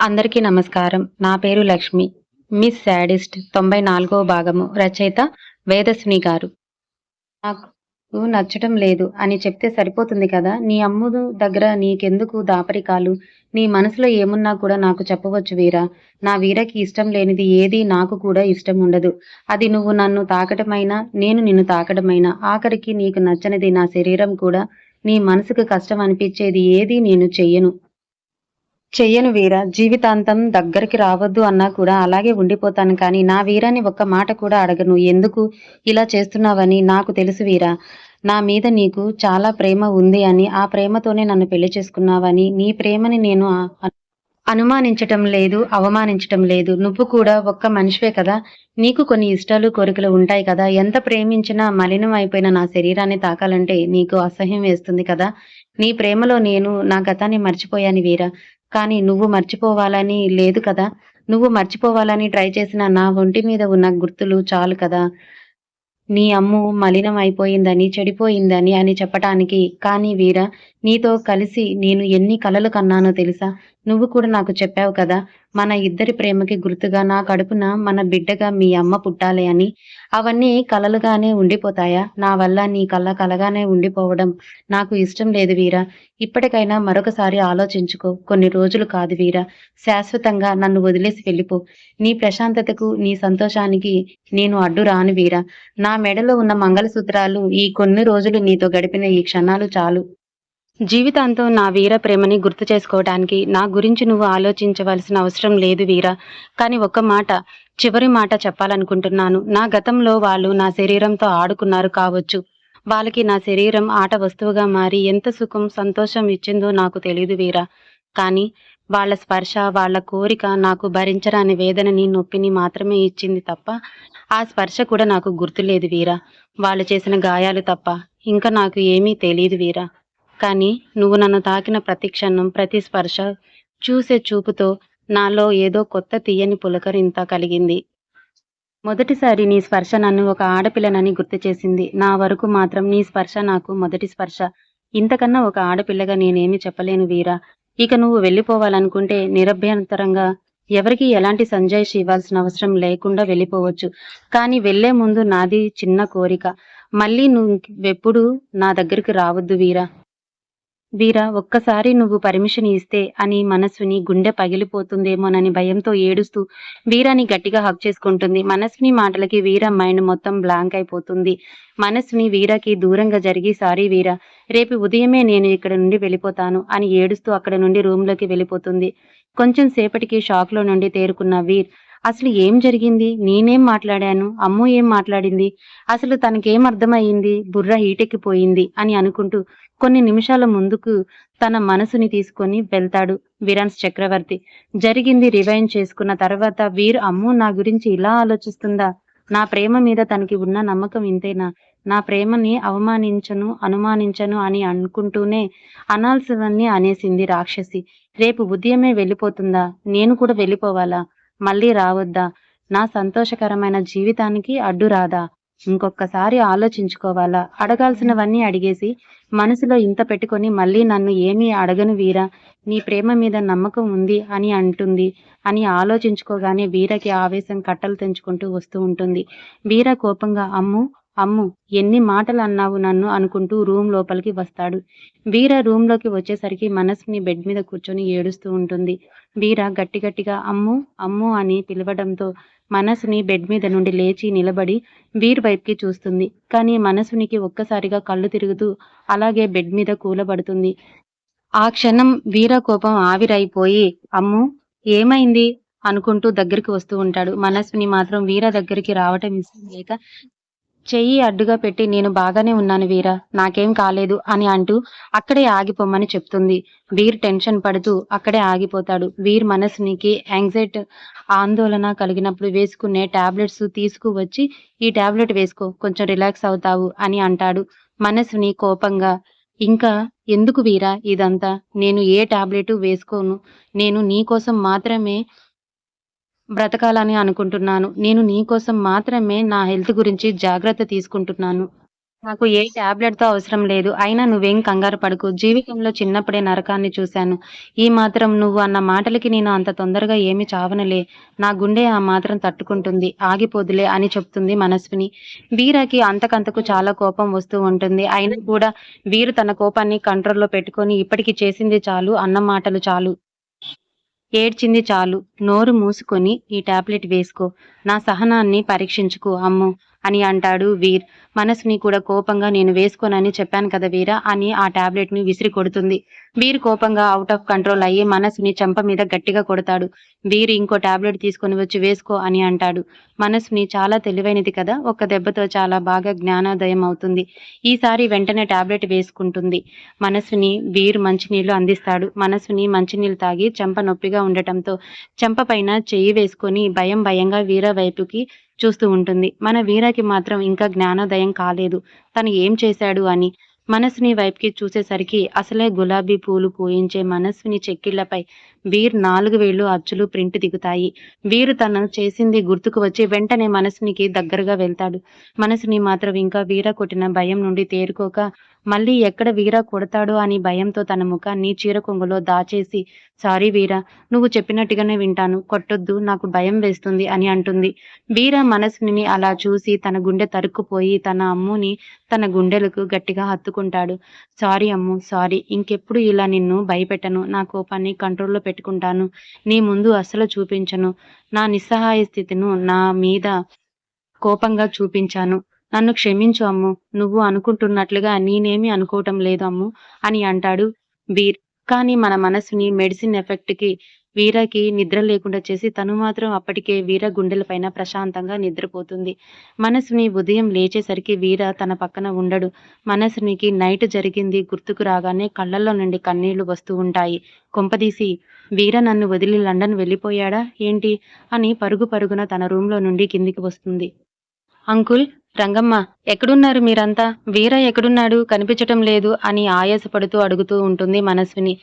అందరికీ నమస్కారం. నా పేరు లక్ష్మి. మిస్ శాడిస్ట్ తొంభై నాలుగో భాగము రచయిత వేదస్విని గారు. నాకు నచ్చటం లేదు అని చెప్తే సరిపోతుంది కదా? నీ అమ్ముడు దగ్గర నీకెందుకు దాపరికాలు? నీ మనసులో ఏమున్నా కూడా నాకు చెప్పవచ్చు వీరా. నా వీరకి ఇష్టం లేనిది ఏది నాకు కూడా ఇష్టం ఉండదు. అది నువ్వు నన్ను తాకటమైనా నేను నిన్ను తాకటమైనా ఆఖరికి నీకు నచ్చనిది నా శరీరం కూడా నీ మనసుకు కష్టం అనిపించేది ఏది నేను చెయ్యను. చెయ్యను వీర. జీవితాంతం దగ్గరికి రావద్దు అన్నా కూడా అలాగే ఉండిపోతాను కానీ నా వీరాని ఒక్క మాట కూడా అడగను. ఎందుకు ఇలా చేస్తున్నావని నాకు తెలుసు వీరా. నా మీద నీకు చాలా ప్రేమ ఉంది అని ఆ ప్రేమతోనే నన్ను పెళ్ళి చేసుకున్నావని నీ ప్రేమని నేను అనుమానించటం లేదు అవమానించటం లేదు. నువ్వు కూడా ఒక్క మనిషివే కదా. నీకు కొన్ని ఇష్టాలు కోరికలు ఉంటాయి కదా. ఎంత ప్రేమించినా మలినం అయిపోయిన నా శరీరాన్ని తాకాలంటే నీకు అసహ్యం వేస్తుంది కదా. నీ ప్రేమలో నేను నా గతాన్ని మర్చిపోయాను వీరా. కానీ నువ్వు మర్చిపోవాలని లేదు కదా. నువ్వు మర్చిపోవాలని ట్రై చేసిన నా ఒంటి మీద ఉన్న గుర్తులు చాలు కదా. నీ అమ్ము మలినం అయిపోయిందని చెడిపోయిందని అని చెప్పటానికి కానీ వీర నీతో కలిసి నేను ఎన్ని కలలు కన్నానో తెలుసా? నువ్వు కూడా నాకు చెప్పావు కదా మన ఇద్దరి ప్రేమకి గుర్తుగా నా కడుపున మన బిడ్డగా మీ అమ్మ పుట్టాలి అని. అవన్నీ కలలుగానే ఉండిపోతాయా? నా వల్ల నీ కళ్ళ కలగానే ఉండిపోవడం నాకు ఇష్టం లేదు వీరా. ఇప్పటికైనా మరొకసారి ఆలోచించుకో. కొన్ని రోజులు కాదు వీరా. శాశ్వతంగా నన్ను వదిలేసి వెళ్ళిపో. నీ ప్రశాంతతకు నీ సంతోషానికి నేను అడ్డు రాను వీరా. నా మెడలో ఉన్న మంగళసూత్రాలు ఈ కొన్ని రోజులు నీతో గడిపిన ఈ క్షణాలు చాలు. జీవితాంతం నా వీర ప్రేమని గుర్తు చేసుకోవడానికి నా గురించి నువ్వు ఆలోచించవలసిన అవసరం లేదు వీరా. కానీ ఒక్క మాట చివరి మాట చెప్పాలనుకుంటున్నాను. నా గతంలో వాళ్ళు నా శరీరంతో ఆడుకున్నారు కావచ్చు. వాళ్ళకి నా శరీరం ఆట వస్తువుగా మారి ఎంత సుఖం సంతోషం ఇచ్చిందో నాకు తెలియదు వీరా. కానీ వాళ్ళ స్పర్శ వాళ్ళ కోరిక నాకు భరించరాని వేదనని నొప్పిని మాత్రమే ఇచ్చింది తప్ప ఆ స్పర్శ కూడా నాకు గుర్తులేదు వీరా. వాళ్ళు చేసిన గాయాలు తప్ప ఇంకా నాకు ఏమీ తెలియదు వీరా. కానీ నువ్వు నన్ను తాకిన ప్రతి క్షణం ప్రతి స్పర్శ చూసే చూపుతో నాలో ఏదో కొత్త తీయని పులకరింత కలిగింది. మొదటిసారి నీ స్పర్శ నన్ను ఒక ఆడపిల్లనని గుర్తు చేసింది. నా వరకు మాత్రం నీ స్పర్శ నాకు మొదటి స్పర్శ. ఇంతకన్నా ఒక ఆడపిల్లగా నేనేమి చెప్పలేను వీరా. ఇక నువ్వు వెళ్ళిపోవాలనుకుంటే నిరభ్యంతరంగా ఎవరికి ఎలాంటి సంజాయిషి ఇవ్వాల్సిన అవసరం లేకుండా వెళ్ళిపోవచ్చు. కానీ వెళ్ళే ముందు నాది చిన్న కోరిక. మళ్ళీ నువ్వు ఎప్పుడు నా దగ్గరికి రావద్దు వీరా. వీరా ఒక్కసారి నువ్వు పర్మిషన్ ఇస్తే అని మనస్సుని గుండె పగిలిపోతుందేమోనని భయంతో ఏడుస్తూ వీరాని గట్టిగా హక్ చేసుకుంటుంది. మనస్విని మాటలకి వీర మైండ్ మొత్తం బ్లాంక్ అయిపోతుంది. మనస్విని వీరాకి దూరంగా జరిగి సారీ వీరా రేపు ఉదయమే నేను ఇక్కడ నుండి వెళ్ళిపోతాను అని ఏడుస్తూ అక్కడ నుండి రూమ్లోకి వెళ్ళిపోతుంది. కొంచెం సేపటికి షాక్లో నుండి తేరుకున్న వీర్ అసలు ఏం జరిగింది? నేనేం మాట్లాడాను? అమ్ము ఏం మాట్లాడింది? అసలు తనకేం అర్థమయ్యింది? బుర్ర హీటెక్కిపోయింది అని అనుకుంటూ కొన్ని నిమిషాల ముందుకు తన మనసుని తీసుకొని వెళ్తాడు విరాన్స్ చక్రవర్తి. జరిగింది రివైండ్ చేసుకున్న తర్వాత వీరు అమ్ము నా గురించి ఇలా ఆలోచిస్తుందా? నా ప్రేమ మీద తనకి ఉన్న నమ్మకం ఇంతేనా? నా ప్రేమని అవమానించను అనుమానించను అని అనుకుంటూనే అనాల్సివన్నీ అనేసింది రాక్షసి. రేపు ఉదయమే వెళ్ళిపోతుందా? నేను కూడా వెళ్ళిపోవాలా? మళ్ళీ రావద్దా? నా సంతోషకరమైన జీవితానికి అడ్డు రాదా? ఇంకొకసారి ఆలోచించుకోవాలా? అడగాల్సినవన్నీ అడిగేసి మనసులో ఇంత పెట్టుకొని మళ్ళీ నన్ను ఏమీ అడగను వీరా? నీ ప్రేమ మీద నమ్మకం ఉంది అని అంటుంది. అని ఆలోచించుకోగానే వీరకి ఆవేశం కట్టలు తెంచుకుంటూ వస్తూ ఉంటుంది. వీర కోపంగా అమ్ము! అమ్ము ఎన్ని మాటలు అన్నావు నన్ను అనుకుంటూ రూమ్ లోపలికి వస్తాడు. వీర రూమ్లోకి వచ్చేసరికి మనసుని బెడ్ మీద కూర్చొని ఏడుస్తూ ఉంటుంది. వీర గట్టి గట్టిగా అమ్ము అమ్ము అని పిలవడంతో మనసుని బెడ్ మీద నుండి లేచి నిలబడి వీర్ వైపుకి చూస్తుంది. కానీ మనసునికి ఒక్కసారిగా కళ్ళు తిరుగుతూ అలాగే బెడ్ మీద కూలబడుతుంది. ఆ క్షణం వీర కోపం ఆవిరైపోయి అమ్ము ఏమైంది? అనుకుంటూ దగ్గరికి వస్తూ ఉంటాడు. మనస్విని మాత్రం వీర దగ్గరికి రావటం ఇష్టం లేక చెయ్యి అడ్డుగా పెట్టి నేను బాగానే ఉన్నాను వీరా నాకేం కాలేదు అని అంటూ అక్కడే ఆగిపోమని చెప్తుంది. వీర్ టెన్షన్ పడుతూ అక్కడే ఆగిపోతాడు. వీర్ మనసునికి యాంగ్జైట్ ఆందోళన కలిగినప్పుడు వేసుకునే టాబ్లెట్స్ తీసుకువచ్చి ఈ టాబ్లెట్ వేసుకో కొంచెం రిలాక్స్ అవుతావు అని అంటాడు. మనసుని కోపంగా ఇంకా ఎందుకు వీరా ఇదంతా? నేను ఏ టాబ్లెట్ వేసుకోను? నేను నీ కోసం మాత్రమే బ్రతకాలని అనుకుంటున్నాను నేను నీకోసం మాత్రమే నా హెల్త్ గురించి జాగ్రత్త తీసుకుంటున్నాను నాకు ఏ టాబ్లెట్‌తో అవసరం లేదు. అయినా నువ్వేం కంగారు పడకు. జీవితంలో చిన్నప్పుడే నరకాన్ని చూశాను. ఈ మాత్రం నువ్వు అన్న మాటలకి నేను అంత తొందరగా ఏమి చావనలే నా గుండె ఆ మాత్రం తట్టుకుంటుంది. ఆగిపోదులే అని చెప్తుంది మనస్విని. వీరకి అంతకంతకు చాలా కోపం వస్తూ ఉంటుంది. అయినా కూడా వీరు తన కోపాన్ని కంట్రోల్‌లో పెట్టుకొని ఇప్పటికి చేసింది చాలు అన్న మాటలు చాలు. ఏడ్చింది చాలు. నోరు మూసుకొని ఈ టాబ్లెట్ వేసుకో. నా సహనాన్ని పరీక్షించుకో అమ్ము అని అంటాడు వీర్. మనసుని కూడా కోపంగా నేను వేసుకోనని చెప్పాను కదా వీరా! అని ఆ టాబ్లెట్‌ని విసిరి కొడుతుంది. వీర్ కోపంగా అవుట్ ఆఫ్ కంట్రోల్ అయ్యి మనసుని చెంప మీద గట్టిగా కొడతాడు. వీర్ ఇంకో టాబ్లెట్ తీసుకొని వచ్చి వేసుకో అని అంటాడు. మనసుని చాలా తెలివైనది కదా! ఒక్క దెబ్బతో చాలా బాగా జ్ఞానోదయం అవుతుంది. ఈసారి వెంటనే టాబ్లెట్ వేసుకుంటుంది. మనసుని వీర్ మంచినీళ్ళు అందిస్తాడు. మనసుని మంచినీళ్ళు తాగి చెంప నొప్పిగా ఉండటంతో చెంప పైన చెయ్యి వేసుకొని భయం భయంగా వీర వైపుకి చూస్తూ ఉంటుంది. మన వీరకి మాత్రం ఇంకా జ్ఞానోదయం కాలేదు. తను ఏం చేశాడు అని. మనసుని వైపుకి చూసేసరికి అసలే గులాబీ పూలు పూయించే మనస్విని చెక్కిళ్ళపై వీర్ నాలుగు వేళ్ళు అచ్చులు ప్రింట్ దిగుతాయి. వీరు తను చేసింది గుర్తుకు వచ్చి వెంటనే మనసునికి దగ్గరగా వెళ్తాడు. మనసుని మాత్రం ఇంకా వీర కొట్టిన భయం నుండి తేరుకోక మళ్ళీ ఎక్కడ వీర కొడతాడో అని భయంతో తన ముఖాన్ని చీర కొంగులో దాచేసి సారీ వీరా! నువ్వు చెప్పినట్టుగానే వింటాను. కొట్టొద్దు. నాకు భయం వేస్తుంది అని అంటుంది. వీర మనసుని అలా చూసి తన గుండె తరుక్కుపోయి తన అమ్ముని తన గుండెలకు గట్టిగా హత్తుకుంటాడు. సారీ అమ్ము. సారీ. ఇంకెప్పుడు ఇలా నిన్ను భయపెట్టను. నా కోపాన్ని కంట్రోల్‌లో పెట్టుకుంటాను. నీ ముందు అస్సలు చూపించను. నా నిస్సహాయ స్థితిను నా మీద కోపంగా చూపించాను. నన్ను క్షమించు అమ్ము. నువ్వు అనుకుంటున్నట్లుగా నేనేమి అనుకోవటం లేదు అమ్ము అని అంటాడు వీర్. కానీ మన మనసుని మెడిసిన్ ఎఫెక్ట్‌కి వీరకి నిద్ర లేకుండా చేసి తను మాత్రం అప్పటికే వీర గుండెలపైన ప్రశాంతంగా నిద్రపోతుంది. మనస్విని ఉదయం లేచేసరికి వీర తన పక్కన ఉండడు. మనస్వినికి నైట్ జరిగింది గుర్తుకు రాగానే కళ్ళల్లో నుండి కన్నీళ్ళు వస్తూ ఉంటాయి. కొంపదీసి వీర నన్ను వదిలి లండన్ వెళ్ళిపోయాడా ఏంటి? అని పరుగు పరుగున తన రూమ్‌లో నుండి కిందికి వస్తుంది. అంకుల్ రంగమ్మ ఎక్కడున్నారు మీరంతా? వీర ఎక్కడున్నాడు? కనిపించటం లేదు అని ఆయాసపడుతూ అడుగుతూ ఉంటుంది మనస్విని.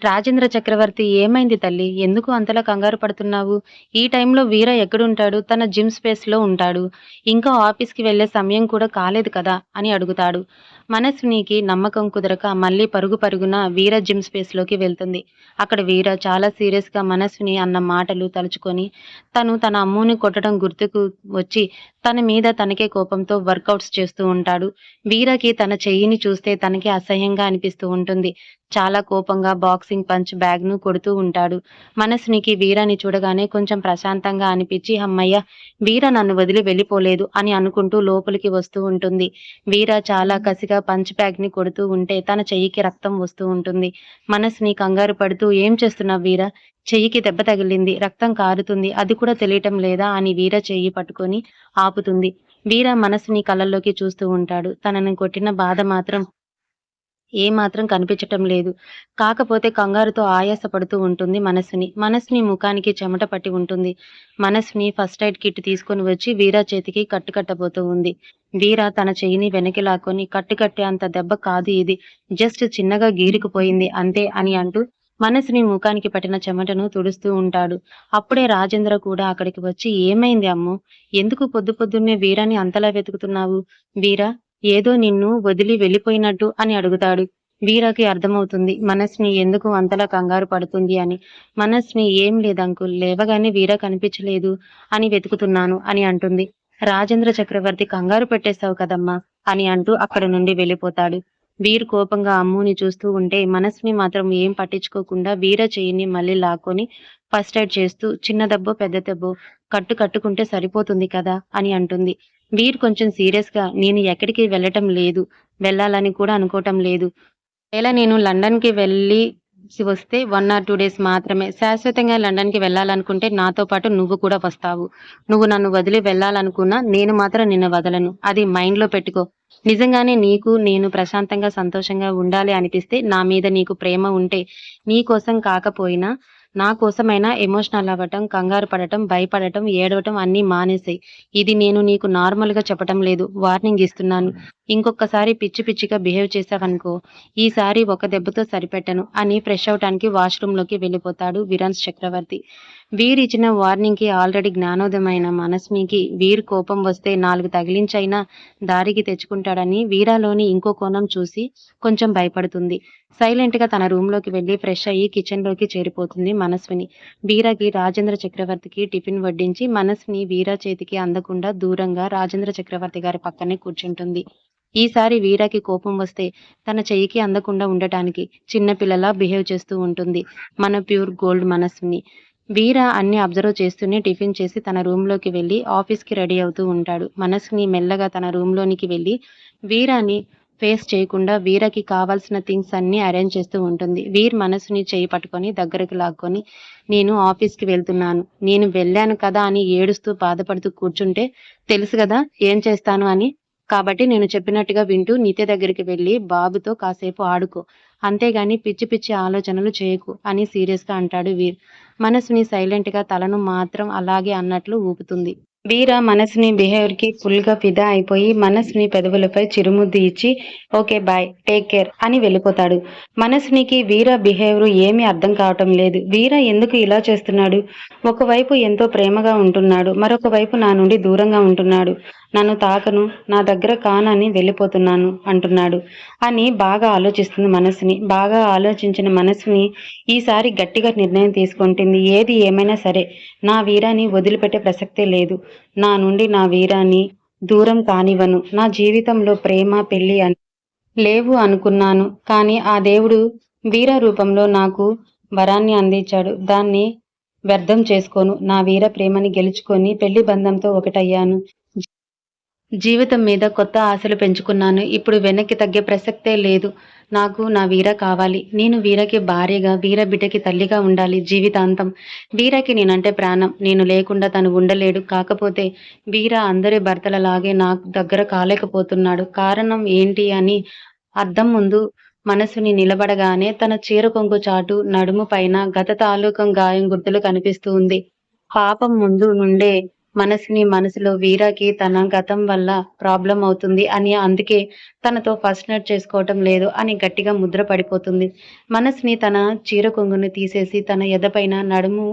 రాజేంద్ర చక్రవర్తి ఏమైంది తల్లి? ఎందుకు అంతలా కంగారు పడుతున్నావు? ఈ టైంలో వీర ఎక్కడుంటాడు? తన జిమ్ స్పేస్‌లో ఉంటాడు. ఇంకా ఆఫీస్‌కి వెళ్ళే సమయం కూడా కాలేదు కదా! అని అడుగుతాడు. మనస్వినికి నమ్మకం కుదరక మళ్ళీ పరుగు పరుగున వీర జిమ్ స్పేస్‌లోకి వెళ్తుంది. అక్కడ వీర చాలా సీరియస్‌గా మనస్విని అన్న మాటలు తలుచుకొని తను తన అమ్ముని కొట్టడం గుర్తుకు వచ్చి తన మీద తనకే కోపంతో వర్కౌట్స్ చేస్తూ ఉంటాడు. వీరకి తన చెయ్యిని చూస్తే తనకి అసహ్యంగా అనిపిస్తూ ఉంటుంది. చాలా కోపంగా బాక్సింగ్ పంచ్ బ్యాగ్‌ను కొడుతూ ఉంటాడు. మనసునికి వీరని చూడగానే కొంచెం ప్రశాంతంగా అనిపించి అమ్మయ్య వీర నన్ను వదిలి వెళ్ళిపోలేదు అని అనుకుంటూ లోపలికి వస్తూ ఉంటుంది. వీర చాలా కసిగా పంచ్ బ్యాగ్‌ని కొడుతూ ఉంటే తన చెయ్యికి రక్తం వస్తూ ఉంటుంది. మనసుని కంగారు పడుతూ ఏం చేస్తున్నావు వీర? చెయ్యికి దెబ్బ తగిలింది. రక్తం కారుతుంది. అది కూడా తెలియటం లేదా? అని వీర చెయ్యి పట్టుకొని ఆపుతుంది. వీర మనసుని కళ్ళల్లోకి చూస్తూ ఉంటాడు. తనని కొట్టిన బాధ మాత్రం ఏమాత్రం కనిపించటం లేదు. కాకపోతే కంగారుతో ఆయాసపడుతూ ఉంటుంది మనసుని మనసుని ముఖానికి చెమట పట్టి ఉంటుంది. మనసుని ఫస్ట్ ఎయిడ్ కిట్ తీసుకొని వచ్చి వీర చేతికి కట్టు కట్టబోతూ ఉంది. వీర తన చెయ్యిని వెనక్కి లాక్కొని కట్టు కట్టే అంత దెబ్బ కాదు ఇది. జస్ట్ చిన్నగా గీరుకుపోయింది అంతే అని అంటూ మనసుని ముఖానికి పట్టిన చెమటను తుడుస్తూ ఉంటాడు. అప్పుడే రాజేంద్ర కూడా అక్కడికి వచ్చి ఏమైంది అమ్ము ఎందుకు పొద్దు పొద్దున్నే వీరాని అంతలా వెతుకుతున్నావు? వీరా! ఏదో నిన్ను వదిలి వెళ్ళిపోయినట్టు అని అడుగుతాడు. వీరకి అర్థమవుతుంది మనస్ని ఎందుకు అంతలా కంగారు పడుతుంది అని. మనస్ని ఏం లేదు అంకుల్ లేవగానే వీర కనిపించలేదు అని వెతుకుతున్నాను అని అంటుంది. రాజేంద్ర చక్రవర్తి కంగారు పెట్టేశావు కదమ్మా! అని అంటూ అక్కడ నుండి వెళ్ళిపోతాడు. వీర్ కోపంగా అమ్ముని చూస్తూ ఉంటే మనస్ని మాత్రం ఏం పట్టించుకోకుండా వీర చేయిని మళ్ళీ లాక్కొని ఫస్ట్ ఎయిడ్ చేస్తూ చిన్న దెబ్బో పెద్ద దెబ్బో కట్టు కట్టుకుంటే సరిపోతుంది కదా! అని అంటుంది. వీర్ కొంచెం సీరియస్‌గా నేను ఎక్కడికి వెళ్ళటం లేదు. వెళ్ళాలని కూడా అనుకోవటం లేదు. ఒకవేళ నేను లండన్‌కి వెళ్ళి వస్తే వన్ ఆర్ టూ డేస్ మాత్రమే. శాశ్వతంగా లండన్‌కి వెళ్ళాలనుకుంటే నాతో పాటు నువ్వు కూడా వస్తావు. నువ్వు నన్ను వదిలి వెళ్ళాలనుకున్నా నేను మాత్రం నిన్ను వదలను. అది మైండ్‌లో పెట్టుకో. నిజంగానే నీకు నేను ప్రశాంతంగా సంతోషంగా ఉండాలి అనిపిస్తే నా మీద నీకు ప్రేమ ఉంటే నీ కోసం కాకపోయినా నా కోసమైనా ఎమోషనల్ అవ్వటం, కంగారు పడటం, భయపడటం, ఏడవటం అన్నీ మానేసాయి ఇది నేను నీకు నార్మల్‌గా చెప్పటం లేదు. వార్నింగ్ ఇస్తున్నాను. ఇంకొకసారి పిచ్చి పిచ్చిగా బిహేవ్ చేశావనుకో ఈసారి ఒక దెబ్బతో సరిపెట్టను అని ఫ్రెష్ అవ్వటానికి వాష్‌రూమ్‌లోకి వెళ్ళిపోతాడు విరాన్స్ చక్రవర్తి. వీరిచ్చిన వార్నింగ్కి ఆల్రెడీ జ్ఞానోదయమైన మనస్మికి వీర్ కోపం వస్తే నాలుగు తగిలించైనా దారికి తెచ్చుకుంటాడని వీరాలోని ఇంకో కోణం చూసి కొంచెం భయపడుతుంది. సైలెంట్గా తన రూమ్లోకి వెళ్ళి ఫ్రెష్ అయ్యి కిచెన్లోకి చేరిపోతుంది మనస్విని. వీరాకి రాజేంద్ర చక్రవర్తికి టిఫిన్ వడ్డించి మనస్విని వీరా చేతికి అందకుండా దూరంగా రాజేంద్ర చక్రవర్తి గారి పక్కనే కూర్చుంటుంది. ఈసారి వీరాకి కోపం వస్తే తన చెయ్యికి అందకుండా ఉండటానికి చిన్నపిల్లలా బిహేవ్ చేస్తూ ఉంటుంది. మన ప్యూర్ గోల్డ్ మనస్విని. వీర అన్ని అబ్జర్వ్ చేస్తూనే టిఫిన్ చేసి తన రూమ్లోకి వెళ్ళి ఆఫీస్కి రెడీ అవుతూ ఉంటాడు. మనసుని మెల్లగా తన రూమ్ లోనికి వెళ్ళి వీరాని ఫేస్ చేయకుండా వీరకి కావాల్సిన థింగ్స్ అన్నీ అరేంజ్ చేస్తూ ఉంటుంది. వీర్ మనసుని చేయి పట్టుకొని దగ్గరకు లాక్కొని నేను ఆఫీస్కి వెళ్తున్నాను. నేను వెళ్ళాను కదా అని ఏడుస్తూ బాధపడుతూ కూర్చుంటే తెలుసు కదా ఏం చేస్తాను అని. కాబట్టి నేను చెప్పినట్టుగా వింటూ నిత్య దగ్గరికి వెళ్ళి బాబుతో కాసేపు ఆడుకో. అంతేగాని పిచ్చి పిచ్చి ఆలోచనలు చేయకు అని సీరియస్గా అంటాడు వీర్. మనసుని సైలెంట్గా తలను మాత్రం అలాగే అన్నట్లు ఊపుతుంది. వీర మనసుని బిహేవియర్కి ఫుల్గా ఫిదా అయిపోయి మనసుని పెదవులపై చిరుముద్దు ఇచ్చి ఓకే బాయ్ టేక్ కేర్ అని వెళ్ళిపోతాడు. మనసునికి వీర బిహేవియర్ ఏమీ అర్థం కావటం లేదు. వీర ఎందుకు ఇలా చేస్తున్నాడు? ఒకవైపు ఎంతో ప్రేమగా ఉంటున్నాడు మరొక వైపు నా నుండి దూరంగా ఉంటున్నాడు. నన్ను తాకను నా దగ్గర కానని వెళ్ళిపోతున్నాను అంటున్నాడు. అని బాగా ఆలోచిస్తుంది మనసుని. బాగా ఆలోచించిన మనసుని ఈసారి గట్టిగా నిర్ణయం తీసుకుంటుంది. ఏది ఏమైనా సరే నా వీరాన్ని వదిలిపెట్టే ప్రసక్తే లేదు. నా నుండి నా వీరాన్ని దూరం కానివ్వను. నా జీవితంలో ప్రేమ పెళ్ళి అని లేవు అనుకున్నాను. కానీ ఆ దేవుడు వీర రూపంలో నాకు వరాన్ని అందించాడు. దాన్ని వ్యర్థం చేసుకోను. నా వీర ప్రేమని గెలుచుకొని పెళ్ళి బంధంతో ఒకటయ్యాను. జీవితం మీద కొత్త ఆశలు పెంచుకున్నాను. ఇప్పుడు వెనక్కి తగ్గే ప్రసక్తే లేదు. నాకు నా వీర కావాలి. నేను వీరకి భార్యగా వీర బిడ్డకి తల్లిగా ఉండాలి జీవితాంతం. వీరకి నేనంటే ప్రాణం. నేను లేకుండా తను ఉండలేడు. కాకపోతే వీర అందరి భర్తలలాగే నాకు దగ్గర కాలేకపోతున్నాడు. కారణం ఏంటి అని అద్దం ముందు మనసుని నిలబడగానే తన చీర కొంగు చాటు నడుము పైన గత తాలూకం గాయం గుర్తులు కనిపిస్తూ ఉంది. పాపం ముందు నుండే మనసుని మనసులో వీరాకి తన గతం వల్ల ప్రాబ్లం అవుతుంది అని అందుకే తనతో ఫస్ట్ నైట్ చేసుకోవటం లేదు అని గట్టిగా ముద్ర పడిపోతుంది. మనసుని తన చీర కొంగును తీసేసి తన ఎదపైన నడుము